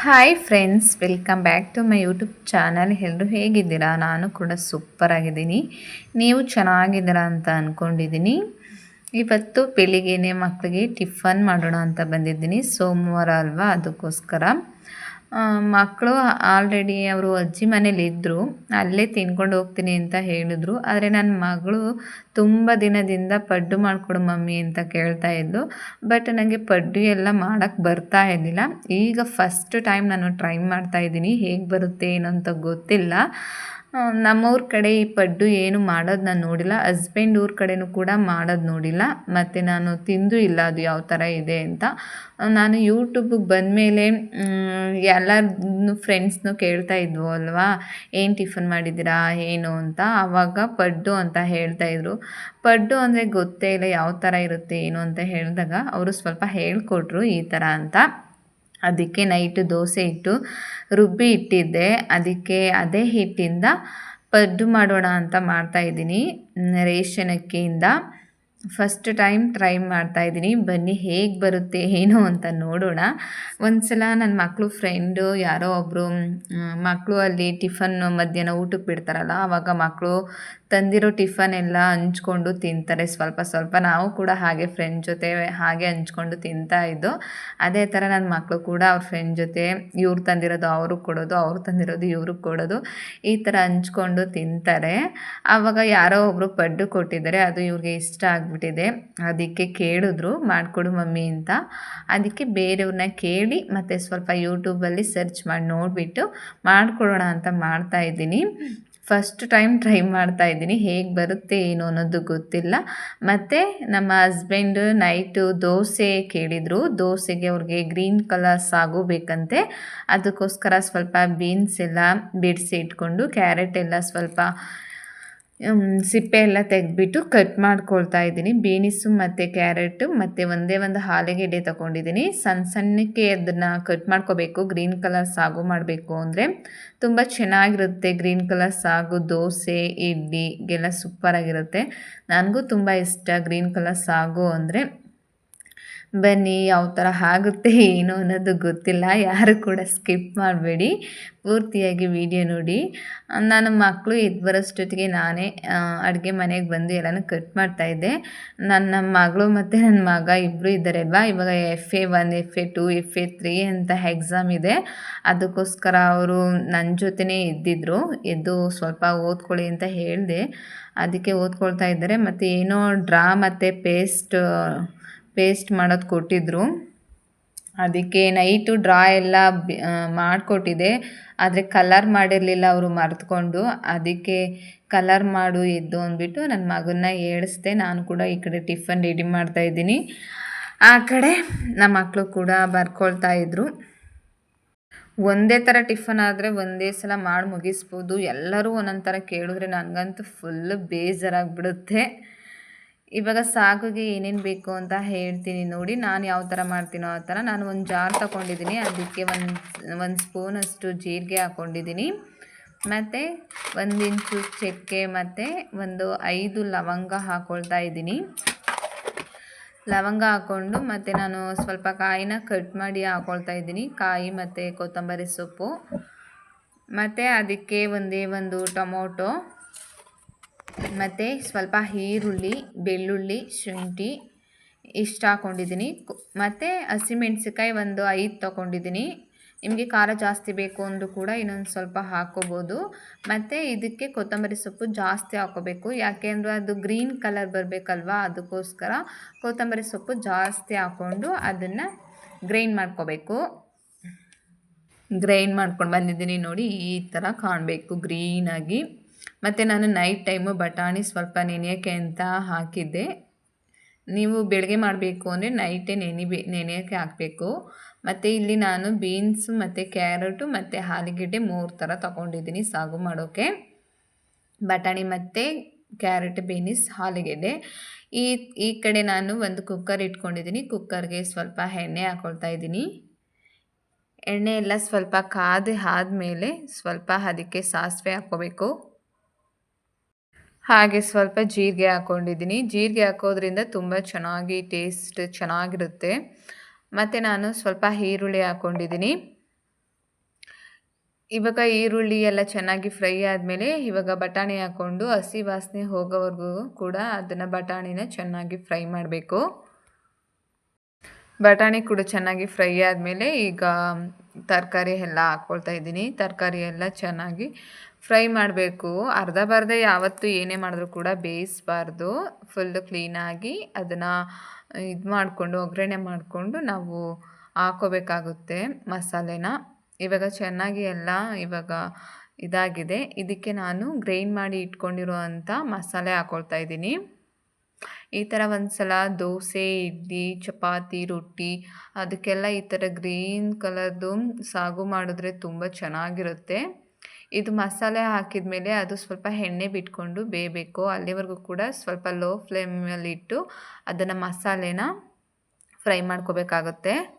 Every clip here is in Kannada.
Hi friends welcome back to my YouTube channel ಎಲ್ಲರೂ ಹೇಗಿದ್ದೀರಾ? ನಾನು ಕೂಡ ಸೂಪರ್ ಆಗಿದ್ದೀನಿ. ನೀವು ಚೆನ್ನಾಗಿದ್ದೀರಾ ಅಂತ ಅಂದ್ಕೊಂಡಿದ್ದೀನಿ ಇವತ್ತು ಬೆಳಿಗ್ಗೆನೆ ಮಕ್ಕಳಿಗೆ ಟಿಫನ್ ಮಾಡೋಣ ಅಂತ ಬಂದಿದ್ದೀನಿ. ಸೋಮವಾರ ಅಲ್ವಾ? ಅದಕ್ಕೋಸ್ಕರ. ಮಕ್ಕಳು ಆಲ್ರೆಡಿ ಅವರು ಅಜ್ಜಿ ಮನೇಲಿ ಇದ್ದರು ಅಲ್ಲೇ ತಿನ್ಕೊಂಡು ಹೋಗ್ತೀನಿ ಅಂತ ಹೇಳಿದ್ರು. ಆದರೆ ನನ್ನ ಮಗಳು ತುಂಬ ದಿನದಿಂದ ಪಡ್ಡು ಮಾಡಿಕೊಡು ಮಮ್ಮಿ ಅಂತ ಕೇಳ್ತಾ ಇದ್ದು ಬಟ್ ನನಗೆ ಪಡ್ಡು ಎಲ್ಲ ಮಾಡೋಕ್ಕೆ ಬರ್ತಾ ಇರಲಿಲ್ಲ. ಈಗ ಫಸ್ಟ್ ಟೈಮ್ ನಾನು ಟ್ರೈ ಮಾಡ್ತಾ ಇದ್ದೀನಿ. ಹೇಗೆ ಬರುತ್ತೆ ಏನು ಅಂತ ಗೊತ್ತಿಲ್ಲ. ನಮ್ಮೂರ ಕಡೆ ಈ ಪಡ್ಡು ಏನು ಮಾಡೋದು ನಾನು ನೋಡಿಲ್ಲ. ಹಸ್ಬೆಂಡ್ ಊರ ಕಡೆನೂ ಕೂಡ ಮಾಡೋದು ನೋಡಿಲ್ಲ. ಮತ್ತು ನಾನು ತಿಂದು ಇಲ್ಲ ಅದು ಯಾವ ಥರ ಇದೆ ಅಂತ. ನಾನು ಯೂಟ್ಯೂಬಿಗೆ ಬಂದಮೇಲೆ ಎಲ್ಲರನ್ನು ಫ್ರೆಂಡ್ಸ್ನು ಕೇಳ್ತಾ ಇದ್ವು ಅಲ್ವಾ? ಏನು ಟಿಫನ್ ಮಾಡಿದ್ದೀರಾ? ಏನು ಅಂತ. ಆವಾಗ ಪಡ್ಡು ಅಂತ ಹೇಳ್ತಾಯಿದ್ರು ಪಡ್ಡು ಅಂದರೆ ಗೊತ್ತೇ ಇಲ್ಲ ಯಾವ ಥರ ಇರುತ್ತೆ, ಏನು ಅಂತ ಹೇಳಿದಾಗ, ಅವರು ಸ್ವಲ್ಪ ಹೇಳಿಕೊಟ್ರು ಈ ಥರ ಅಂತ. ಅದಕ್ಕೆ ನೈಟು ದೋಸೆ ಇಟ್ಟು ರುಬ್ಬಿ ಇಟ್ಟಿದ್ದೆ. ಅದಕ್ಕೆ ಅದೇ ಹಿಟ್ಟಿಂದ ಪಡ್ಡು ಮಾಡೋಣ ಅಂತ ಮಾಡ್ತಾಯಿದ್ದೀನಿ ರೇಷನ್ ಅಕ್ಕಿಯಿಂದ ಫಸ್ಟ್ ಟೈಮ್ ಟ್ರೈ ಮಾಡ್ತಾ ಇದ್ದೀನಿ. ಬನ್ನಿ ಹೇಗೆ ಬರುತ್ತೆ, ಏನು ಅಂತ ನೋಡೋಣ. ಒಂದು ಸಲ ನನ್ನ ಮಕ್ಕಳು ಫ್ರೆಂಡು ಯಾರೋ ಒಬ್ಬರು ಮಕ್ಕಳು ಅಲ್ಲಿ ಟಿಫನ್ ಮಧ್ಯಾಹ್ನ ಊಟಕ್ಕೆ ಬಿಡ್ತಾರಲ್ಲ ಆವಾಗ ಮಕ್ಕಳು ತಂದಿರೋ ಟಿಫನ್ ಎಲ್ಲ ಹಂಚ್ಕೊಂಡು ತಿಂತಾರೆ. ಸ್ವಲ್ಪ ಸ್ವಲ್ಪ ನಾವು ಕೂಡ ಹಾಗೆ ಫ್ರೆಂಡ್ ಜೊತೆ ಹಾಗೆ ಹಂಚ್ಕೊಂಡು ತಿಂತಾ ಇದ್ದು, ಅದೇ ಥರ ನನ್ನ ಮಕ್ಕಳು ಕೂಡ ಅವ್ರ ಫ್ರೆಂಡ್ ಜೊತೆ ಇವ್ರು ತಂದಿರೋದು ಅವ್ರಿಗೆ ಕೊಡೋದು, ಅವ್ರು ತಂದಿರೋದು ಇವ್ರಿಗೆ ಕೊಡೋದು ಈ ಥರ ಹಂಚ್ಕೊಂಡು ತಿಂತಾರೆ. ಆವಾಗ ಯಾರೋ ಒಬ್ಬರು ಪಡ್ಡು ಕೊಟ್ಟಿದ್ದಾರೆ, ಅದು ಇವ್ರಿಗೆ ಇಷ್ಟ ಆಗಿಬಿಟ್ಟಿದೆ. ಅದಕ್ಕೆ ಕೇಳಿದ್ರು, ಮಾಡಿಕೊಡು ಮಮ್ಮಿ ಅಂತ. ಅದಕ್ಕೆ ಬೇರೆಯವ್ರನ್ನ ಕೇಳಿ ಮತ್ತು ಸ್ವಲ್ಪ ಯೂಟ್ಯೂಬಲ್ಲಿ ಸರ್ಚ್ ಮಾಡಿ ನೋಡಿಬಿಟ್ಟು, ಮಾಡಿಕೊಡೋಣ ಅಂತ ಮಾಡ್ತಾ ಇದ್ದೀನಿ. ಫಸ್ಟ್ ಟೈಮ್ ಟ್ರೈ ಮಾಡ್ತಾ ಇದ್ದೀನಿ. ಹೇಗೆ ಬರುತ್ತೆ, ಏನು ಅನ್ನೋದು ಗೊತ್ತಿಲ್ಲ. ಮತ್ತು ನಮ್ಮ ಹಸ್ಬೆಂಡು ನೈಟು ದೋಸೆ ಕೇಳಿದರು. ದೋಸೆಗೆ ಅವ್ರಿಗೆ ಗ್ರೀನ್ ಕಲರ್ ಸಾಗು ಬೇಕಂತೆ. ಅದಕ್ಕೋಸ್ಕರ ಸ್ವಲ್ಪ ಬೀನ್ಸ್ ಎಲ್ಲ ಬಿಡಿಸಿ ಇಟ್ಕೊಂಡು ಕ್ಯಾರೆಟ್ ಎಲ್ಲ ಸ್ವಲ್ಪ ಸಿಪ್ಪೆ ಎಲ್ಲ ತೆಗೆದ್ಬಿಟ್ಟು ಕಟ್ ಮಾಡ್ಕೊಳ್ತಾ ಇದ್ದೀನಿ. ಬೀನಿಸು ಮತ್ತು ಕ್ಯಾರೆಟು ಮತ್ತು ಒಂದೇ ಒಂದು ಹಾಲಿಗೆಡ್ಡೆ ತೊಗೊಂಡಿದ್ದೀನಿ. ಸಣ್ಣ ಸಣ್ಣಕ್ಕೆ ಅದನ್ನು ಕಟ್ ಮಾಡ್ಕೋಬೇಕು. ಗ್ರೀನ್ ಕಲರ್ ಸಾಗು ಮಾಡಬೇಕು ಅಂದರೆ ತುಂಬ ಚೆನ್ನಾಗಿರುತ್ತೆ. ಗ್ರೀನ್ ಕಲರ್ ಸಾಗು, ದೋಸೆ ಇಡ್ಲಿಗೆಲ್ಲ ಸೂಪರಾಗಿರುತ್ತೆ. ನನಗೂ ತುಂಬ ಇಷ್ಟ ಗ್ರೀನ್ ಕಲರ್ ಸಾಗು ಅಂದರೆ. ಬನ್ನಿ, ಯಾವ ಥರ ಆಗುತ್ತೆ, ಏನು ಅನ್ನೋದು ಗೊತ್ತಿಲ್ಲ. ಯಾರು ಕೂಡ ಸ್ಕಿಪ್ ಮಾಡಬೇಡಿ. ಪೂರ್ತಿಯಾಗಿ ವಿಡಿಯೋ ನೋಡಿ. ನಾನು ಮಕ್ಕಳು ಎದ್ದು ಬರೋಷ್ಟೊತ್ತಿಗೆ ನಾನೇ ಅಡುಗೆ ಮನೆಗೆ ಬಂದು ಎಲ್ಲನೂ ಕಟ್ ಮಾಡ್ತಾಯಿದ್ದೆ ನನ್ನ ಮಗಳು ಮತ್ತು ನನ್ನ ಮಗ ಇಬ್ಬರು ಇದ್ದಾರೆ ಅಲ್ವಾ ಇವಾಗ F A one F A two F A three ಅಂತ ಎಕ್ಸಾಮ್ ಇದೆ. ಅದಕ್ಕೋಸ್ಕರ ಅವರು ನನ್ನ ಜೊತೆನೇ ಇದ್ದಿದ್ರು. ಎದ್ದು ಸ್ವಲ್ಪ ಓದ್ಕೊಳ್ಳಿ ಅಂತ ಹೇಳಿದೆ. ಅದಕ್ಕೆ ಓದ್ಕೊಳ್ತಾ ಇದ್ದಾರೆ. ಮತ್ತು ಏನೋ ಡ್ರಾ ಮತ್ತು ಪೇಸ್ಟ್ ಪೇಸ್ಟ್ ಮಾಡೋದು ಕೊಟ್ಟಿದ್ದರು ಅದಕ್ಕೆ ನೈಟು ಡ್ರಾ ಎಲ್ಲ ಮಾಡಿಕೊಟ್ಟಿದೆ. ಆದರೆ ಕಲರ್ ಮಾಡಿರಲಿಲ್ಲ ಅವರು ಮರೆತ್ಕೊಂಡು. ಅದಕ್ಕೆ ಕಲರ್ ಮಾಡು, ಎದ್ದು ಅಂದ್ಬಿಟ್ಟು ನನ್ನ ಮಗನ್ನ ಏಳಿಸ್ದೆ. ನಾನು ಕೂಡ ಈ ಕಡೆ ಟಿಫನ್ ರೆಡಿ ಮಾಡ್ತಾಯಿದ್ದೀನಿ ಆ ಕಡೆ ನಮ್ಮ ಮಕ್ಕಳು ಕೂಡ ಬರ್ಕೊಳ್ತಾ ಇದ್ದರು ಒಂದೇ ಥರ ಟಿಫನ್ ಆದರೆ ಒಂದೇ ಸಲ ಮಾಡಿ ಮುಗಿಸ್ಬೋದು. ಎಲ್ಲರೂ ಒಂದೊಂದು ಥರ ಕೇಳಿದ್ರೆ ನನಗಂತೂ ಫುಲ್ ಬೇಜಾರಾಗಿಬಿಡುತ್ತೆ. ಇವಾಗ ಸಾಗುಗೆ ಏನೇನು ಬೇಕು ಅಂತ ಹೇಳ್ತೀನಿ ನೋಡಿ, ನಾನು ಯಾವ ಥರ ಮಾಡ್ತೀನೋ ಆ ಥರ ನಾನು ಒಂದು ಜಾರ್ ತಗೊಂಡಿದ್ದೀನಿ ಅದಕ್ಕೆ ಒಂದು ಒಂದು ಸ್ಪೂನಷ್ಟು ಜೀರಿಗೆ ಹಾಕ್ಕೊಂಡಿದ್ದೀನಿ ಮತ್ತು ಒಂದು ಇಂಚು ಚಕ್ಕೆ ಮತ್ತು ಒಂದು ಐದು ಲವಂಗ ಹಾಕ್ಕೊಳ್ತಾ ಇದ್ದೀನಿ ಲವಂಗ ಹಾಕ್ಕೊಂಡು ಮತ್ತು ನಾನು ಸ್ವಲ್ಪ ಕಾಯಿನ ಕಟ್ ಮಾಡಿ ಹಾಕ್ಕೊಳ್ತಾ ಇದ್ದೀನಿ ಕಾಯಿ ಮತ್ತು ಕೊತ್ತಂಬರಿ ಸೊಪ್ಪು. ಮತ್ತು ಅದಕ್ಕೆ ಒಂದೇ ಒಂದು ಟೊಮೊಟೊ. ಮತ್ತು ಸ್ವಲ್ಪ ಈರುಳ್ಳಿ, ಬೆಳ್ಳುಳ್ಳಿ, ಶುಂಠಿ ಇಷ್ಟು ಹಾಕ್ಕೊಂಡಿದ್ದೀನಿ ಮತ್ತು ಹಸಿಮೆಣ್ಸಿಕಾಯಿ ಒಂದು ಐದು ತೊಗೊಂಡಿದ್ದೀನಿ. ನಿಮಗೆ ಖಾರ ಜಾಸ್ತಿ ಬೇಕು ಅಂದರೂ ಕೂಡ ಇನ್ನೊಂದು ಸ್ವಲ್ಪ ಹಾಕ್ಕೋಬೋದು ಮತ್ತು ಇದಕ್ಕೆ ಕೊತ್ತಂಬರಿ ಸೊಪ್ಪು ಜಾಸ್ತಿ ಹಾಕೋಬೇಕು. ಯಾಕೆ ಅಂದರೆ ಅದು ಗ್ರೀನ್ ಕಲರ್ ಬರಬೇಕಲ್ವಾ? ಅದಕ್ಕೋಸ್ಕರ ಕೊತ್ತಂಬರಿ ಸೊಪ್ಪು ಜಾಸ್ತಿ ಹಾಕ್ಕೊಂಡು ಅದನ್ನು ಗ್ರೈಂಡ್ ಮಾಡ್ಕೋಬೇಕು. ಗ್ರೈಂಡ್ ಮಾಡ್ಕೊಂಡು ಬಂದಿದ್ದೀನಿ ನೋಡಿ, ಈ ಥರ ಕಾಣಬೇಕು ಗ್ರೀನಾಗಿ. ಮತ್ತು ನಾನು ನೈಟ್ ಟೈಮು ಬಟಾಣಿ ಸ್ವಲ್ಪ ನೆನೆಯೋಕ್ಕೆ ಅಂತ ಹಾಕಿದ್ದೆ. ನೀವು ಬೆಳಗ್ಗೆ ಮಾಡಬೇಕು ಅಂದರೆ ನೈಟೇ ನೆನಿಬೇ ನೆನೆಯೋಕ್ಕೆ ಹಾಕಬೇಕು. ಮತ್ತು ಇಲ್ಲಿ ನಾನು ಬೀನ್ಸು ಮತ್ತು ಕ್ಯಾರೆಟು ಮತ್ತು ಆಲೂಗೆಡ್ಡೆ ಮೂರು ಥರ ತೊಗೊಂಡಿದ್ದೀನಿ ಸಾಗು ಮಾಡೋಕ್ಕೆ ಬಟಾಣಿ ಮತ್ತು ಕ್ಯಾರೆಟ್ ಬೀನಿಸ್ ಆಲೂಗೆಡ್ಡೆ. ಈ ಈ ಕಡೆ ನಾನು ಒಂದು ಕುಕ್ಕರ್ ಇಟ್ಕೊಂಡಿದ್ದೀನಿ. ಕುಕ್ಕರ್ಗೆ ಸ್ವಲ್ಪ ಎಣ್ಣೆ ಹಾಕ್ಕೊಳ್ತಾ ಇದ್ದೀನಿ. ಎಣ್ಣೆ ಎಲ್ಲ ಸ್ವಲ್ಪ ಕಾದು ಆದಮೇಲೆ ಸ್ವಲ್ಪ ಅದಕ್ಕೆ ಸಾಸಿವೆ ಹಾಕ್ಕೋಬೇಕು. ಹಾಗೆ ಸ್ವಲ್ಪ ಜೀರಿಗೆ ಹಾಕ್ಕೊಂಡಿದ್ದೀನಿ ಜೀರಿಗೆ ಹಾಕೋದ್ರಿಂದ ತುಂಬ ಚೆನ್ನಾಗಿ ಟೇಸ್ಟ್ ಚೆನ್ನಾಗಿರುತ್ತೆ. ಮತ್ತು ನಾನು ಸ್ವಲ್ಪ ಈರುಳ್ಳಿ ಹಾಕ್ಕೊಂಡಿದ್ದೀನಿ ಇವಾಗ ಈರುಳ್ಳಿ ಎಲ್ಲ ಚೆನ್ನಾಗಿ ಫ್ರೈ ಆದಮೇಲೆ ಇವಾಗ ಬಟಾಣಿ ಹಾಕ್ಕೊಂಡು ಹಸಿ ವಾಸನೆ ಹೋಗೋವರೆಗೂ ಕೂಡ ಅದನ್ನು ಬಟಾಣಿನ ಚೆನ್ನಾಗಿ ಫ್ರೈ ಮಾಡಬೇಕು. ಬಟಾಣಿ ಕೂಡ ಚೆನ್ನಾಗಿ ಫ್ರೈ ಆದಮೇಲೆ ಈಗ ತರಕಾರಿ ಎಲ್ಲ ಹಾಕ್ಕೊಳ್ತಾ ಇದ್ದೀನಿ. ತರಕಾರಿ ಎಲ್ಲ ಚೆನ್ನಾಗಿ ಫ್ರೈ ಮಾಡಬೇಕು. ಅರ್ಧ ಬರ್ಧ ಯಾವತ್ತು ಏನೇ ಮಾಡಿದ್ರು ಕೂಡ ಬೇಯಿಸಬಾರ್ದು. ಫುಲ್ಲು ಕ್ಲೀನಾಗಿ ಅದನ್ನು ಇದು ಮಾಡಿಕೊಂಡು, ಒಗ್ಗರಣೆ ಮಾಡಿಕೊಂಡು ನಾವು ಹಾಕೋಬೇಕಾಗುತ್ತೆ ಮಸಾಲೆನ. ಇವಾಗ ಚೆನ್ನಾಗಿ ಎಲ್ಲ ಇವಾಗ ಇದಾಗಿದೆ. ಇದಕ್ಕೆ ನಾನು ಗ್ರೈಂಡ್ ಮಾಡಿ ಇಟ್ಕೊಂಡಿರುವಂಥ ಮಸಾಲೆ ಹಾಕ್ಕೊಳ್ತಾ ಇದ್ದೀನಿ. ಈ ಥರ ಒಂದು ಸಲ ದೋಸೆ, ಇಡ್ಲಿ, ಚಪಾತಿ, ರೊಟ್ಟಿ ಅದಕ್ಕೆಲ್ಲ ಈ ಥರ ಗ್ರೀನ್ ಕಲರ್ದು ಸಾಗು ಮಾಡಿದ್ರೆ ತುಂಬ ಚೆನ್ನಾಗಿರುತ್ತೆ. ಇದು ಮಸಾಲೆ ಹಾಕಿದ ಮೇಲೆ ಅದು ಸ್ವಲ್ಪ ಎಣ್ಣೆ ಬಿಟ್ಕೊಂಡು ಬೇಯಬೇಕು. ಅಲ್ಲಿವರೆಗೂ ಕೂಡ ಸ್ವಲ್ಪ ಲೋ ಫ್ಲೇಮಲ್ಲಿಟ್ಟು ಅದನ್ನು ಮಸಾಲೆನ ಫ್ರೈ ಮಾಡ್ಕೋಬೇಕಾಗುತ್ತೆ.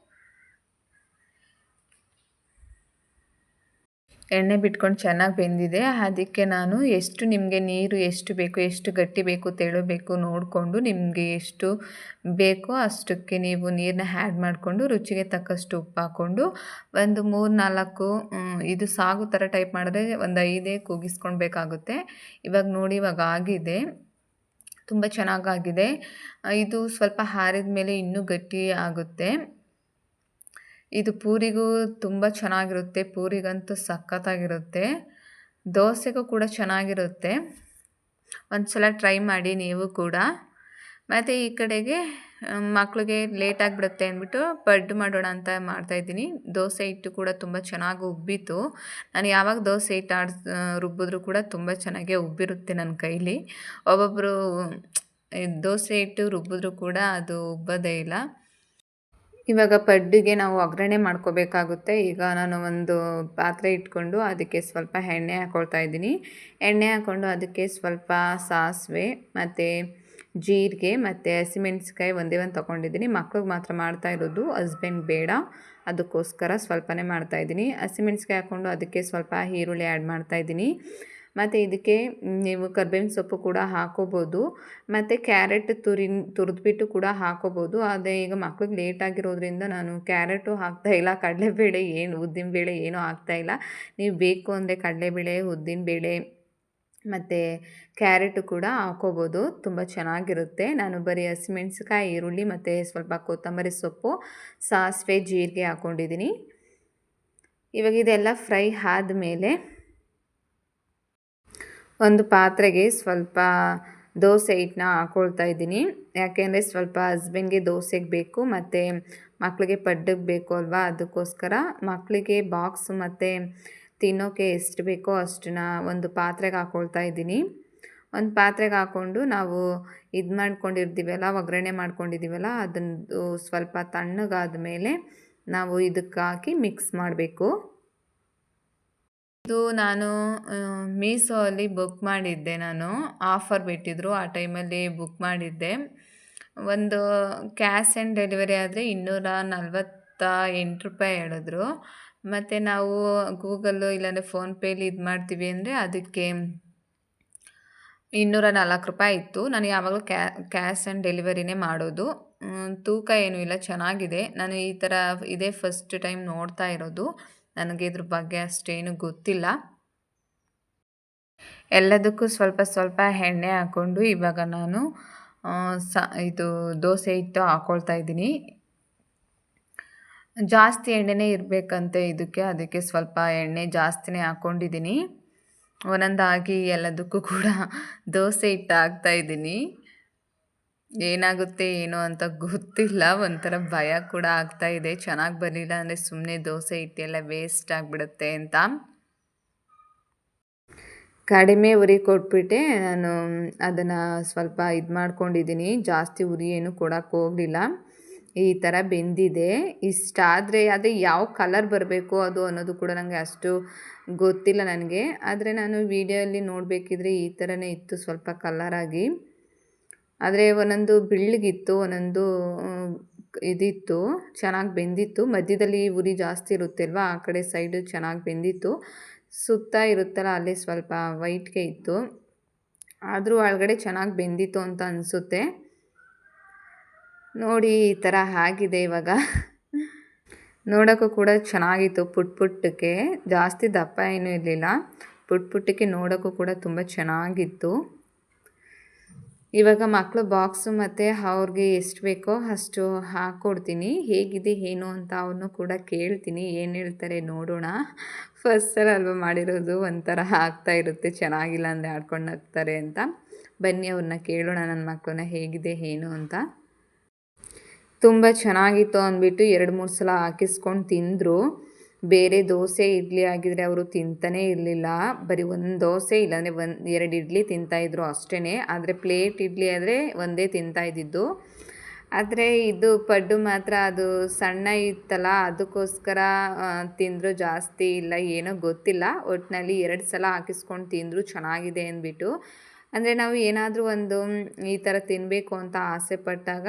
ಎಣ್ಣೆ ಬಿಟ್ಕೊಂಡು ಚೆನ್ನಾಗಿ ಬೆಂದಿದೆ. ಅದಕ್ಕೆ ನಾನು ಎಷ್ಟು ನಿಮಗೆ ನೀರು ಎಷ್ಟು ಬೇಕು, ಎಷ್ಟು ಗಟ್ಟಿ ಬೇಕು, ತೆಳು ಬೇಕು ನೋಡಿಕೊಂಡು ನಿಮಗೆ ಎಷ್ಟು ಬೇಕೋ ಅಷ್ಟಕ್ಕೆ ನೀವು ನೀರನ್ನ ಆ್ಯಡ್ ಮಾಡಿಕೊಂಡು ರುಚಿಗೆ ತಕ್ಕಷ್ಟು ಉಪ್ಪು ಹಾಕ್ಕೊಂಡು ಒಂದು ಮೂರು ನಾಲ್ಕು ಇದು ಸಾಗು ಥರ ಟೈಪ್ ಮಾಡಿದ್ರೆ ಒಂದು ಐದೇ ಕೂಗಿಸ್ಕೊಳ್ಬೇಕಾಗುತ್ತೆ ಇವಾಗ ನೋಡಿ ಇವಾಗ ಆಗಿದೆ. ತುಂಬ ಚೆನ್ನಾಗಾಗಿದೆ ಇದು ಸ್ವಲ್ಪ ಹಾರಿದ ಮೇಲೆ ಇನ್ನೂ ಗಟ್ಟಿ ಆಗುತ್ತೆ. ಇದು ಪೂರಿಗೂ ತುಂಬ ಚೆನ್ನಾಗಿರುತ್ತೆ, ಪೂರಿಗಂತೂ ಸಖತ್ತಾಗಿರುತ್ತೆ. ದೋಸೆಗೂ ಕೂಡ ಚೆನ್ನಾಗಿರುತ್ತೆ. ಒಂದು ಸಲ ಟ್ರೈ ಮಾಡಿ ನೀವು ಕೂಡ. ಮತ್ತು ಈ ಕಡೆಗೆ ಮಕ್ಕಳಿಗೆ ಲೇಟ್ ಆಗಿಬಿಡುತ್ತೆ ಅಂದ್ಬಿಟ್ಟು ಪಡ್ಡು ಮಾಡೋಣ ಅಂತ ಮಾಡ್ತಾಯಿದ್ದೀನಿ ದೋಸೆ ಹಿಟ್ಟು ಕೂಡ ತುಂಬ ಚೆನ್ನಾಗಿ ಉಬ್ಬಿತು ನಾನು ಯಾವಾಗ ದೋಸೆ ಹಿಟ್ಟು ಆಡ್ ರುಬ್ಬಿದ್ರು ಕೂಡ ತುಂಬ ಚೆನ್ನಾಗಿ ಉಬ್ಬಿರುತ್ತೆ ನನ್ನ ಕೈಲಿ. ಒಬ್ಬೊಬ್ಬರು ದೋಸೆ ಹಿಟ್ಟು ರುಬ್ಬಿದ್ರು ಕೂಡ ಅದು ಉಬ್ಬೋದೇ ಇಲ್ಲ. ಇವಾಗ ಪಡ್ಡಿಗೆ ನಾವು ಒಗ್ಗರಣೆ ಮಾಡ್ಕೋಬೇಕಾಗುತ್ತೆ. ಈಗ ನಾನು ಒಂದು ಪಾತ್ರೆ ಇಟ್ಕೊಂಡು ಅದಕ್ಕೆ ಸ್ವಲ್ಪ ಎಣ್ಣೆ ಹಾಕ್ಕೊಳ್ತಾ ಇದ್ದೀನಿ. ಎಣ್ಣೆ ಹಾಕ್ಕೊಂಡು ಅದಕ್ಕೆ ಸ್ವಲ್ಪ ಸಾಸಿವೆ ಮತ್ತು ಜೀರಿಗೆ ಮತ್ತು ಹಸಿಮೆಣ್ಸಿಕಾಯಿ ಒಂದೇ ಒಂದು ತೊಗೊಂಡಿದ್ದೀನಿ. ಮಕ್ಳಿಗೆ ಮಾತ್ರ ಮಾಡ್ತಾ ಇರೋದು, ಹಸ್ಬೆಂಡ್ ಬೇಡ. ಅದಕ್ಕೋಸ್ಕರ ಸ್ವಲ್ಪನೇ ಮಾಡ್ತಾಯಿದ್ದೀನಿ ಹಸಿಮೆಣ್ಸಿಕಾಯಿ ಹಾಕ್ಕೊಂಡು ಅದಕ್ಕೆ ಸ್ವಲ್ಪ ಈರುಳ್ಳಿ ಆ್ಯಡ್ ಮಾಡ್ತಾಯಿದ್ದೀನಿ ಮತ್ತು ಇದಕ್ಕೆ ನೀವು ಕರ್ಬೇವಿನ ಸೊಪ್ಪು ಕೂಡ ಹಾಕೋಬೋದು. ಮತ್ತು ಕ್ಯಾರೆಟ್ ತುರಿ ತುರಿದ್ಬಿಟ್ಟು ಕೂಡ ಹಾಕೋಬೋದು. ಅದೇ ಈಗ ಮಕ್ಳಿಗೆ ಲೇಟ್ ಆಗಿರೋದ್ರಿಂದ ನಾನು ಕ್ಯಾರೆಟು ಹಾಕ್ತಾಯಿಲ್ಲ ಕಡಲೆಬೇಳೆ ಏನು ಉದ್ದಿನಬೇಳೆ ಏನೂ ಹಾಕ್ತಾಯಿಲ್ಲ ನೀವು ಬೇಕು ಅಂದರೆ ಕಡಲೆಬೇಳೆ ಉದ್ದಿನಬೇಳೆ ಮತ್ತು ಕ್ಯಾರೆಟು ಕೂಡ ಹಾಕೋಬೋದು. ತುಂಬ ಚೆನ್ನಾಗಿರುತ್ತೆ. ನಾನು ಬರೀ ಹಸಿಮೆಣ್ಸಿಕಾಯಿ ಈರುಳ್ಳಿ ಮತ್ತು ಸ್ವಲ್ಪ ಕೊತ್ತಂಬರಿ ಸೊಪ್ಪು, ಸಾಸಿವೆ, ಜೀರಿಗೆ ಹಾಕ್ಕೊಂಡಿದ್ದೀನಿ ಇವಾಗ ಇದೆಲ್ಲ ಫ್ರೈ ಆದಮೇಲೆ ಒಂದು ಪಾತ್ರೆಗೆ ಸ್ವಲ್ಪ ದೋಸೆ ಹಿಟ್ಟನ್ನ ಹಾಕ್ಕೊಳ್ತಾ ಇದ್ದೀನಿ. ಯಾಕೆಂದರೆ ಸ್ವಲ್ಪ ಹಸ್ಬೆಂಡ್ಗೆ ದೋಸೆಗೆ ಬೇಕು, ಮತ್ತು ಮಕ್ಕಳಿಗೆ ಪಡ್ಡಕ್ಕೆ ಬೇಕು ಅಲ್ವಾ? ಅದಕ್ಕೋಸ್ಕರ ಮಕ್ಕಳಿಗೆ ಬಾಕ್ಸ್ ಮತ್ತು ತಿನ್ನೋಕ್ಕೆ ಎಷ್ಟು ಬೇಕೋ ಅಷ್ಟನ್ನ ಒಂದು ಪಾತ್ರೆಗೆ ಹಾಕೊಳ್ತಾ ಇದ್ದೀನಿ. ಒಂದು ಪಾತ್ರೆಗೆ ಹಾಕ್ಕೊಂಡು ನಾವು ಇದು ಮಾಡ್ಕೊಂಡಿರ್ತೀವಲ್ಲ, ಒಗ್ಗರಣೆ ಮಾಡ್ಕೊಂಡಿದ್ದೀವಲ್ಲ ಅದನ್ನು ಸ್ವಲ್ಪ ತಣ್ಣಗಾದ ಮೇಲೆ ನಾವು ಇದಕ್ಕೆ ಹಾಕಿ ಮಿಕ್ಸ್ ಮಾಡಬೇಕು. ಇದು ನಾನು ಮೀಸೋ ಅಲ್ಲಿ ಬುಕ್ ಮಾಡಿದ್ದೆ ನಾನು. ಆಫರ್ ಬಿಟ್ಟಿದ್ರು, ಆ ಟೈಮಲ್ಲಿ ಬುಕ್ ಮಾಡಿದ್ದೆ. ಒಂದು ಕ್ಯಾಶ್ ಆ್ಯಂಡ್ ಡೆಲಿವರಿ ಆದರೆ ಇನ್ನೂರ ನಲ್ವತ್ತ ಎಂಟು ರೂಪಾಯಿ ಹೇಳಿದ್ರು. ಮತ್ತು ನಾವು ಗೂಗಲ್ಲು ಇಲ್ಲಾಂದರೆ ಫೋನ್ಪೇಲಿ ಇದು ಮಾಡ್ತೀವಿ ಅಂದರೆ ಅದಕ್ಕೆ ಇನ್ನೂರ ನಾಲ್ಕು ರೂಪಾಯಿ ಇತ್ತು. ನಾನು ಯಾವಾಗಲೂ ಕ್ಯಾ ಕ್ಯಾಶ್ ಆ್ಯಂಡ್ ಡೆಲಿವರಿನೇ ಮಾಡೋದು. ತೂಕ ಏನೂ ಇಲ್ಲ, ಚೆನ್ನಾಗಿದೆ. ನಾನು ಈ ಥರ, ಇದೇ ಫಸ್ಟ್ ಟೈಮ್ ನೋಡ್ತಾ ಇರೋದು. ನನಗೆ ಇದ್ರ ಬಗ್ಗೆ ಅಷ್ಟೇನು ಗೊತ್ತಿಲ್ಲ. ಎಲ್ಲದಕ್ಕೂ ಸ್ವಲ್ಪ ಸ್ವಲ್ಪ ಎಣ್ಣೆ ಹಾಕ್ಕೊಂಡು ಇವಾಗ ನಾನು ಸ, ಇದು ದೋಸೆ ಹಿಟ್ಟು ಹಾಕ್ಕೊಳ್ತಾ ಇದ್ದೀನಿ. ಜಾಸ್ತಿ ಎಣ್ಣೆನೇ ಇರಬೇಕಂತೆ ಇದಕ್ಕೆ, ಅದಕ್ಕೆ ಸ್ವಲ್ಪ ಎಣ್ಣೆ ಜಾಸ್ತಿನೇ ಹಾಕ್ಕೊಂಡಿದ್ದೀನಿ ಒಂದೊಂದಾಗಿ ಎಲ್ಲದಕ್ಕೂ ಕೂಡ ದೋಸೆ ಹಿಟ್ಟು ಹಾಕ್ತಾಯಿದ್ದೀನಿ ಏನಾಗುತ್ತೆ, ಏನೋ ಅಂತ ಗೊತ್ತಿಲ್ಲ. ಒಂಥರ ಭಯ ಕೂಡ ಆಗ್ತಾ ಇದೆ. ಚೆನ್ನಾಗಿ ಬರಲಿಲ್ಲ ಅಂದರೆ ಸುಮ್ಮನೆ ದೋಸೆ ಹಿಟ್ಟೆಲ್ಲ ವೇಸ್ಟ್ ಆಗಿಬಿಡುತ್ತೆ ಅಂತ. ಕಡಿಮೆ ಉರಿ ಕೊಟ್ಬಿಟ್ಟೆ. ನಾನು ಅದನ್ನು ಸ್ವಲ್ಪ ಇದು ಮಾಡ್ಕೊಂಡಿದ್ದೀನಿ. ಜಾಸ್ತಿ ಉರಿ ಏನು ಕೊಡೋಕ್ಕೆ ಹೋಗಲಿಲ್ಲ. ಈ ಥರ ಬೆಂದಿದೆ. ಇಷ್ಟಾದರೆ ಅದೇ ಯಾವ ಕಲರ್ ಬರಬೇಕು ಅದು ಅನ್ನೋದು ಕೂಡ ನನಗೆ ಅಷ್ಟು ಗೊತ್ತಿಲ್ಲ ನನಗೆ. ಆದರೆ ನಾನು ವೀಡಿಯೋಲಿ ನೋಡಬೇಕಿದ್ರೆ ಈ ಥರನೇ ಇತ್ತು ಸ್ವಲ್ಪ ಕಲರಾಗಿ ಆದರೆ ಒಂದೊಂದು ಬೆಳ್ಳಗಿತ್ತು ಒಂದೊಂದು ಇದಿತ್ತು, ಚೆನ್ನಾಗಿ ಬೆಂದಿತ್ತು. ಮಧ್ಯದಲ್ಲಿ ಉರಿ ಜಾಸ್ತಿ ಇರುತ್ತೆ ಅಲ್ವಾ ಆ ಕಡೆ ಸೈಡು ಚೆನ್ನಾಗಿ ಬೆಂದಿತ್ತು. ಸುತ್ತ ಇರುತ್ತಲ್ಲ, ಅಲ್ಲಿ ಸ್ವಲ್ಪ ವೈಟ್ಗೆ ಇತ್ತು. ಆದರೂ ಒಳಗಡೆ ಚೆನ್ನಾಗಿ ಬೆಂದಿತ್ತು ಅಂತ ಅನಿಸುತ್ತೆ. ನೋಡಿ, ಈ ಥರ ಆಗಿದೆ ಇವಾಗ. ನೋಡೋಕ್ಕೂ ಕೂಡ ಚೆನ್ನಾಗಿತ್ತು, ಪುಟ್ ಪುಟ್ಟಕ್ಕೆ. ಜಾಸ್ತಿ ದಪ್ಪ ಏನೂ ಇರಲಿಲ್ಲ. ಪುಟ್ ಪುಟ್ಟಕ್ಕೆ ನೋಡೋಕ್ಕೂ ಕೂಡ ತುಂಬ ಚೆನ್ನಾಗಿತ್ತು. ಇವಾಗ ಮಕ್ಕಳು ಬಾಕ್ಸು ಮತ್ತು ಅವ್ರಿಗೆ ಎಷ್ಟು ಬೇಕೋ ಅಷ್ಟು ಹಾಕ್ಕೊಡ್ತೀನಿ ಹೇಗಿದೆ, ಏನು ಅಂತ ಅವನು ಕೂಡ ಕೇಳ್ತೀನಿ. ಏನು ಹೇಳ್ತಾರೆ ನೋಡೋಣ. ಫಸ್ಟ್ ಸಲ ಅಲ್ವಾ ಮಾಡಿರೋದು? ಒಂಥರ ಆಗ್ತಾ ಇರುತ್ತೆ. ಚೆನ್ನಾಗಿಲ್ಲ ಅಂದರೆ ಆಡ್ಕೊಂಡು ಹಾಕ್ತಾರೆ ಅಂತ. ಬನ್ನಿ ಅವ್ರನ್ನ ಕೇಳೋಣ ನನ್ನ ಮಕ್ಕಳನ್ನ ಹೇಗಿದೆ, ಏನು ಅಂತ. ತುಂಬ ಚೆನ್ನಾಗಿತ್ತು ಅಂದ್ಬಿಟ್ಟು ಎರಡು ಮೂರು ಸಲ ಹಾಕಿಸ್ಕೊಂಡು ತಿಂದರು. ಬೇರೆ ದೋಸೆ ಇಡ್ಲಿ ಆಗಿದ್ರೆ ಅವರು ತಿಂತಾನೇ ಇರಲಿಲ್ಲ. ಬರೀ ಒಂದು ದೋಸೆ ಇಲ್ಲಾಂದರೆ ಒಂದು ಎರಡು ಇಡ್ಲಿ ತಿಂತಾಯಿದ್ರು ಅಷ್ಟೇ ಆದರೆ ಪ್ಲೇಟ್ ಇಡ್ಲಿ ಆದರೆ ಒಂದೇ ತಿಂತಾಯಿದ್ದು ಆದರೆ ಇದು ಪಡ್ಡು ಮಾತ್ರ ಅದು ಸಣ್ಣ ಇತ್ತಲ್ಲ, ಅದಕ್ಕೋಸ್ಕರ ತಿಂದರೂ ಜಾಸ್ತಿ ಇಲ್ಲ, ಏನೋ ಗೊತ್ತಿಲ್ಲ. ಒಟ್ಟಿನಲ್ಲಿ ಎರಡು ಸಲ ಹಾಕಿಸ್ಕೊಂಡು ತಿಂದರೂ ಚೆನ್ನಾಗಿದೆ ಅಂದ್ಬಿಟ್ಟು. ಅಂದರೆ ನಾವು ಏನಾದರೂ ಒಂದು ಈ ಥರ ತಿನ್ನಬೇಕು ಅಂತ ಆಸೆ ಪಟ್ಟಾಗ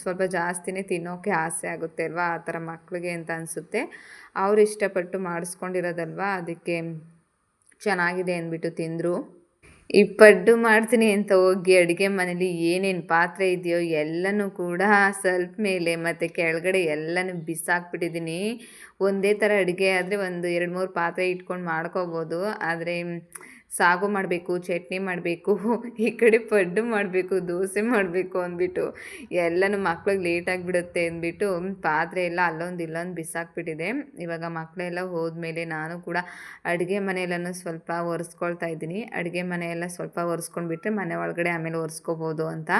ಸ್ವಲ್ಪ ಜಾಸ್ತಿನೇ ತಿನ್ನೋಕ್ಕೆ ಆಸೆ ಆಗುತ್ತೆ ಅಲ್ವಾ? ಆ ಥರ ಮಕ್ಕಳಿಗೆ ಅಂತ ಅನಿಸುತ್ತೆ. ಅವ್ರು ಇಷ್ಟಪಟ್ಟು ಮಾಡಿಸ್ಕೊಂಡಿರೋದಲ್ವಾ? ಅದಕ್ಕೆ ಚೆನ್ನಾಗಿದೆ ಅಂದ್ಬಿಟ್ಟು ತಿಂದರು. ಈ ಮಾಡ್ತೀನಿ ಅಂತ ಹೋಗಿ ಅಡುಗೆ ಮನೇಲಿ ಏನೇನು ಪಾತ್ರೆ ಇದೆಯೋ ಎಲ್ಲನೂ ಕೂಡ ಸ್ವಲ್ಪ ಮೇಲೆ ಮತ್ತು ಕೆಳಗಡೆ ಎಲ್ಲನೂ ಬಿಸಾಕ್ಬಿಟ್ಟಿದ್ದೀನಿ. ಒಂದೇ ಥರ ಅಡುಗೆ ಆದರೆ ಒಂದು ಎರಡು ಮೂರು ಪಾತ್ರೆ ಇಟ್ಕೊಂಡು ಮಾಡ್ಕೋಬೋದು. ಆದರೆ ಸಾಗು ಮಾಡಬೇಕು, ಚಟ್ನಿ ಮಾಡಬೇಕು, ಈ ಕಡೆ ಪಡ್ಡು ಮಾಡಬೇಕು, ದೋಸೆ ಮಾಡಬೇಕು ಅಂದ್ಬಿಟ್ಟು ಎಲ್ಲನೂ ಮಕ್ಳಿಗೆ ಲೇಟ್ ಆಗಿಬಿಡುತ್ತೆ ಅಂದ್ಬಿಟ್ಟು ಪಾತ್ರೆ ಎಲ್ಲ ಅಲ್ಲೊಂದು ಇಲ್ಲೊಂದು ಬಿಸಾಕ್ಬಿಟ್ಟಿದೆ. ಇವಾಗ ಮಕ್ಕಳೆಲ್ಲ ಹೋದ್ಮೇಲೆ ನಾನು ಕೂಡ ಅಡುಗೆ ಮನೆಯಲ್ಲೂ ಸ್ವಲ್ಪ ಒರೆಸ್ಕೊಳ್ತಾ ಇದ್ದೀನಿ. ಅಡುಗೆ ಮನೆಯೆಲ್ಲ ಸ್ವಲ್ಪ ಒರೆಸ್ಕೊಂಡ್ಬಿಟ್ರೆ ಮನೆ ಒಳಗಡೆ ಆಮೇಲೆ ಒರೆಸ್ಕೋಬೋದು ಅಂತ.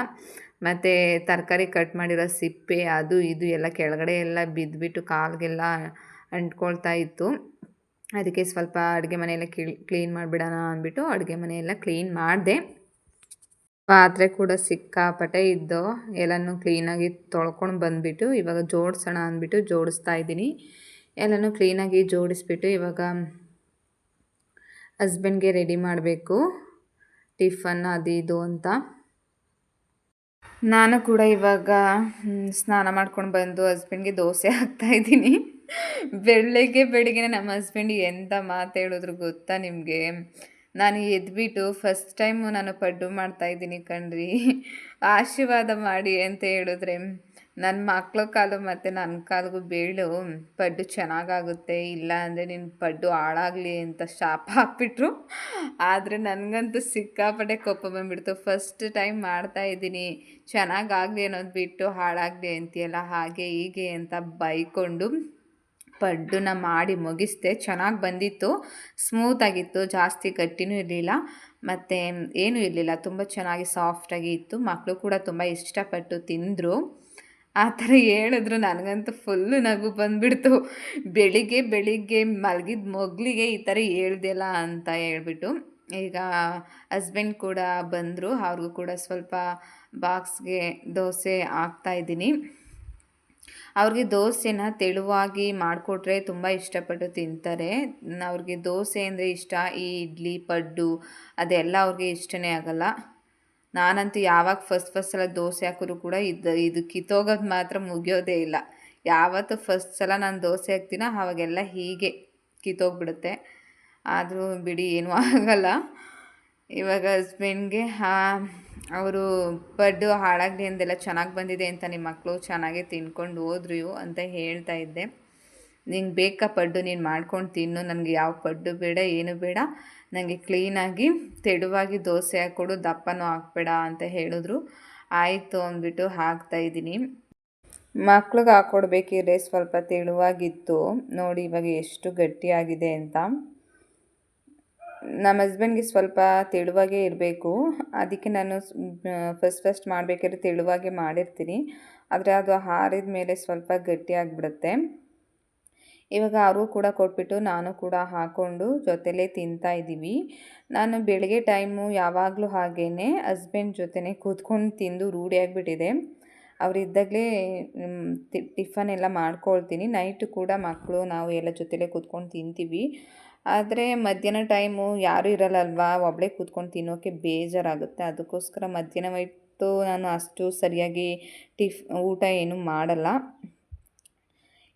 ಮತ್ತು ತರಕಾರಿ ಕಟ್ ಮಾಡಿರೋ ಸಿಪ್ಪೆ, ಅದು, ಇದು ಎಲ್ಲ ಕೆಳಗಡೆ ಎಲ್ಲ ಬಿದ್ದುಬಿಟ್ಟು ಕಾಲಿಗೆಲ್ಲ ಅಂಟ್ಕೊಳ್ತಾ ಇತ್ತು. ಅದಕ್ಕೆ ಸ್ವಲ್ಪ ಅಡುಗೆ ಮನೆಯೆಲ್ಲ ಕ್ಲೀನ್ ಮಾಡಿಬಿಡೋಣ ಅಂದ್ಬಿಟ್ಟು ಅಡುಗೆ ಮನೆಯೆಲ್ಲ ಕ್ಲೀನ್ ಮಾಡಿದೆ. ಪಾತ್ರೆ ಕೂಡ ಸಿಕ್ಕಾಪಟ್ಟೆ ಇದ್ದು, ಎಲ್ಲನೂ ಕ್ಲೀನಾಗಿ ತೊಳ್ಕೊಂಡು ಬಂದುಬಿಟ್ಟು ಇವಾಗ ಜೋಡಿಸೋಣ ಅಂದ್ಬಿಟ್ಟು ಜೋಡಿಸ್ತಾ ಇದ್ದೀನಿ. ಎಲ್ಲನೂ ಕ್ಲೀನಾಗಿ ಜೋಡಿಸ್ಬಿಟ್ಟು ಇವಾಗ ಹಸ್ಬೆಂಡ್ಗೆ ರೆಡಿ ಮಾಡಬೇಕು. ಟಿಫನ್ ಅದು ಇದು ಅಂತ. ನಾನು ಕೂಡ ಇವಾಗ ಸ್ನಾನ ಮಾಡ್ಕೊಂಡು ಬಂದು ಹಸ್ಬೆಂಡ್ಗೆ ದೋಸೆ ಹಾಕ್ತಾಯಿದ್ದೀನಿ ಬೆಳಗ್ಗೆ ಬೆಳಿಗ್ಗೆ ನಮ್ಮ ಹಸ್ಬೆಂಡ್ ಎಂತ ಮಾತು ಹೇಳಿದ್ರು ಗೊತ್ತಾ ನಿಮಗೆ? ನಾನು ಎದ್ಬಿಟ್ಟು ಫಸ್ಟ್ ಟೈಮು ನಾನು ಪಡ್ಡು ಮಾಡ್ತಾಯಿದ್ದೀನಿ ಕಣ್ರಿ. ಆಶೀರ್ವಾದ ಮಾಡಿ ಅಂತ ಹೇಳಿದ್ರೆ ನನ್ನ ಮಕ್ಳ ಕಾಲು ಮತ್ತು ನನ್ನ ಕಾಲಿಗೂ ಬೀಳು. ಪಡ್ಡು ಚೆನ್ನಾಗಾಗುತ್ತೆ, ಇಲ್ಲ ಅಂದರೆ ನಿನ್ನ ಪಡ್ಡು ಹಾಳಾಗಲಿ ಅಂತ ಶಾಪ ಹಾಕ್ಬಿಟ್ರು. ಆದರೆ ನನಗಂತೂ ಸಿಕ್ಕಾಪಟ್ಟೆ ಕೋಪ ಬಂದ್ಬಿಡ್ತು. ಫಸ್ಟ್ ಟೈಮ್ ಮಾಡ್ತಾ ಇದ್ದೀನಿ. ಚೆನ್ನಾಗಾಗಲಿ ಅನ್ನೋದು ಬಿಟ್ಟು ಹಾಳಾಗಲಿ ಅಂತೀಯಲ್ಲ, ಹಾಗೆ ಹೀಗೆ ಅಂತ ಬೈಕೊಂಡು ಪಡ್ಡನ್ನ ಮಾಡಿ ಮುಗಿಸ್ದೆ, ಚೆನ್ನಾಗಿ ಬಂದಿತ್ತು. ಸ್ಮೂತಾಗಿತ್ತು ಜಾಸ್ತಿ ಗಟ್ಟಿನೂ ಇರಲಿಲ್ಲ. ಮತ್ತು ಏನೂ ಇರಲಿಲ್ಲ, ತುಂಬ ಚೆನ್ನಾಗಿ ಸಾಫ್ಟಾಗಿ ಇತ್ತು. ಮಕ್ಕಳು ಕೂಡ ತುಂಬ ಇಷ್ಟಪಟ್ಟು ತಿಂದರು. ಆ ಥರ ಹೇಳಿದ್ರು, ನನಗಂತೂ ಫುಲ್ಲು ನಗು ಬಂದುಬಿಡ್ತು. ಬೆಳಿಗ್ಗೆ ಬೆಳಿಗ್ಗೆ ಮಲಗಿದ ಮಗಳಿಗೆ ಈ ಥರ ಹೇಳ್ದೆಲ್ಲ ಅಂತ ಹೇಳ್ಬಿಟ್ಟು, ಈಗ ಹಸ್ಬೆಂಡ್ ಕೂಡ ಬಂದರು. ಅವ್ರಿಗೂ ಕೂಡ ಸ್ವಲ್ಪ ಬಾಕ್ಸ್ಗೆ ದೋಸೆ ಹಾಕ್ತಾಯಿದ್ದೀನಿ ಅವ್ರಿಗೆ ದೋಸೆನ ತೆಳುವಾಗಿ ಮಾಡಿಕೊಟ್ರೆ ತುಂಬ ಇಷ್ಟಪಟ್ಟು ತಿಂತಾರೆ. ಅವ್ರಿಗೆ ದೋಸೆ ಅಂದರೆ ಇಷ್ಟ, ಈ ಇಡ್ಲಿ, ಪಡ್ಡು ಅದೆಲ್ಲ ಅವ್ರಿಗೆ ಇಷ್ಟನೇ ಆಗಲ್ಲ. ನಾನಂತೂ ಯಾವಾಗ ಫಸ್ಟ್ ಫಸ್ಟ್ ಸಲ ದೋಸೆ ಹಾಕಿದ್ರು ಕೂಡ ಇದು ಇದು ಕಿತ್ತೋಗೋದು ಮಾತ್ರ ಮುಗಿಯೋದೇ ಇಲ್ಲ. ಯಾವತ್ತು ಫಸ್ಟ್ ಸಲ ನಾನು ದೋಸೆ ಹಾಕ್ತೀನೋ ಆವಾಗೆಲ್ಲ ಹೀಗೆ ಕಿತ್ತೋಗ್ಬಿಡುತ್ತೆ. ಆದರೂ ಬಿಡಿ, ಏನೂ ಆಗಲ್ಲ. ಇವಾಗ ಹಸ್ಬೆಂಡ್ಗೆ ಅವರು ಬಡ್ಡು ಹಾಳಾಗಲಿ ಅಂದೆಲ್ಲ ಚೆನ್ನಾಗಿ ಬಂದಿದೆ ಅಂತ ನಿಮ್ಮ ಮಕ್ಕಳು ಚೆನ್ನಾಗೇ ತಿನ್ಕೊಂಡು ಹೋದ್ರು ಅಂತ ಹೇಳ್ತಾ ಇದ್ದೆ. ನಿಂಗೆ ಬೇಕಾ ಪಡ್ಡು? ನೀನು ಮಾಡ್ಕೊಂಡು ತಿನ್ನು. ನನಗೆ ಯಾವ ಪಡ್ಡು ಬೇಡ, ಏನು ಬೇಡ. ನನಗೆ ಕ್ಲೀನಾಗಿ ತೆಳುವಾಗಿ ದೋಸೆ ಹಾಕ್ಕೊಡು, ದಪ್ಪನೂ ಹಾಕ್ಬೇಡ ಅಂತ ಹೇಳಿದ್ರು. ಆಯಿತು ಅಂದ್ಬಿಟ್ಟು ಹಾಕ್ತಾಯಿದ್ದೀನಿ ಮಕ್ಳಿಗೆ ಹಾಕ್ಕೊಡ್ಬೇಕಿದ್ರೆ ಸ್ವಲ್ಪ ತೆಳುವಾಗಿತ್ತು. ನೋಡಿ ಇವಾಗ ಎಷ್ಟು ಗಟ್ಟಿಯಾಗಿದೆ ಅಂತ. ನಮ್ಮ ಹಸ್ಬೆಂಡ್ಗೆ ಸ್ವಲ್ಪ ತೆಳುವಾಗೇ ಇರಬೇಕು. ಅದಕ್ಕೆ ನಾನು ಫಸ್ಟ್ ಫಸ್ಟ್ ಮಾಡಬೇಕಾದ್ರೆ ತೆಳುವಾಗೆ ಮಾಡಿರ್ತೀನಿ. ಆದರೆ ಅದು ಹಾರಿದ ಮೇಲೆ ಸ್ವಲ್ಪ ಗಟ್ಟಿಯಾಗಿಬಿಡುತ್ತೆ ಇವಾಗ ಅವರು ಕೂಡ ಕೊಟ್ಬಿಟ್ಟು ನಾನು ಕೂಡ ಹಾಕ್ಕೊಂಡು ಜೊತೆಲೇ ತಿಂತಾ ಇದ್ದೀವಿ. ನಾನು ಬೆಳಗ್ಗೆ ಟೈಮು ಯಾವಾಗಲೂ ಹಾಗೇ ಹಸ್ಬೆಂಡ್ ಜೊತೆನೇ ಕೂತ್ಕೊಂಡು ತಿಂದು ರೂಢಿಯಾಗಿಬಿಟ್ಟಿದೆ ಅವರಿದ್ದಾಗಲೇ ಟಿಫನ್ ಎಲ್ಲ ಮಾಡ್ಕೊಳ್ತೀನಿ. ನೈಟು ಕೂಡ ಮಕ್ಕಳು, ನಾವು ಎಲ್ಲ ಜೊತೆಲೇ ಕೂತ್ಕೊಂಡು ತಿಂತೀವಿ. ಆದರೆ ಮಧ್ಯಾಹ್ನ ಟೈಮು ಯಾರೂ ಇರಲ್ಲಲ್ವಾ? ಒಬ್ಬಳೇ ಕೂತ್ಕೊಂಡು ತಿನ್ನೋಕ್ಕೆ ಬೇಜಾರಾಗುತ್ತೆ. ಅದಕ್ಕೋಸ್ಕರ ಮಧ್ಯಾಹ್ನ ಹೊತ್ತು ನಾನು ಅಷ್ಟು ಸರಿಯಾಗಿ ಟಿಫ್, ಊಟ ಏನು ಮಾಡಲ್ಲ.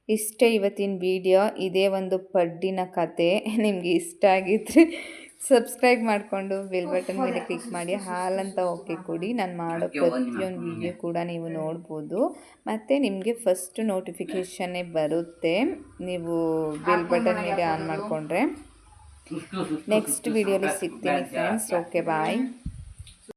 ಇಷ್ಟೇ ಇವತ್ತಿನ ವಿಡಿಯೋ ಇದೇ ಒಂದು ಪಡ್ಡಿನ ಕತೆ. ನಿಮಗೆ ಇಷ್ಟ ಆಗಿದ್ದರೆ ಸಬ್ಸ್ಕ್ರೈಬ್ ಮಾಡಿಕೊಂಡು ಬೆಲ್ ಬಟನ್ ಮೇಲೆ ಕ್ಲಿಕ್ ಮಾಡಿ ಹಾಲಂತ ಓಕೆ ಕೊಡಿ. ನಾನು ಮಾಡೋ ಪ್ರತಿಯೊಂದು ವಿಡಿಯೋ ಕೂಡ ನೀವು ನೋಡ್ಬೋದು. ಮತ್ತು ನಿಮಗೆ ಫಸ್ಟ್ ನೋಟಿಫಿಕೇಷನ್ನೇ ಬರುತ್ತೆ. ನೀವು ಬೆಲ್ ಬಟನ್ ಮೇಲೆ ಆನ್ ಮಾಡಿಕೊಂಡ್ರೆ. ನೆಕ್ಸ್ಟ್ ವಿಡಿಯೋಲಿ ಸಿಗ್ತೀನಿ ಫ್ರೆಂಡ್ಸ್ ಓಕೆ ಬಾಯ್